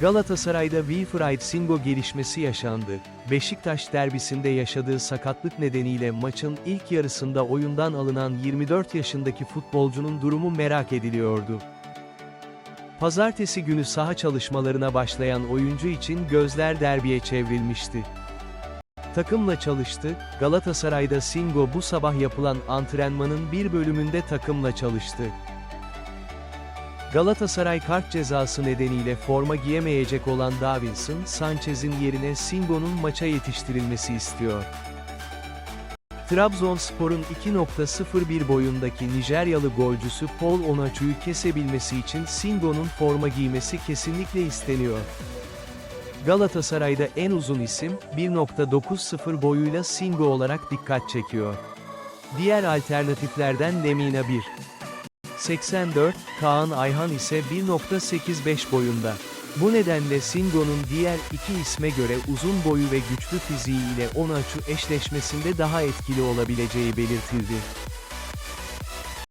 Galatasaray'da Wilfried Singo gelişmesi yaşandı. Beşiktaş derbisinde yaşadığı sakatlık nedeniyle maçın ilk yarısında oyundan alınan 24 yaşındaki futbolcunun durumu merak ediliyordu. Pazartesi günü saha çalışmalarına başlayan oyuncu için gözler derbiye çevrilmişti. Takımla çalıştı, Galatasaray'da Singo bu sabah yapılan antrenmanın bir bölümünde takımla çalıştı. Galatasaray kart cezası nedeniyle forma giyemeyecek olan Davinson, Sanchez'in yerine Singo'nun maça yetiştirilmesi istiyor. Trabzonspor'un 2.01 boyundaki Nijeryalı golcüsü Paul Onaçu'yu kesebilmesi için Singo'nun forma giymesi kesinlikle isteniyor. Galatasaray'da en uzun isim, 1.90 boyuyla Singo olarak dikkat çekiyor. Diğer alternatiflerden Lemina 1. 84, Kaan Ayhan ise 1.85 boyunda. Bu nedenle Singo'nun diğer iki isme göre uzun boyu ve güçlü fiziği ile Onaçu eşleşmesinde daha etkili olabileceği belirtildi.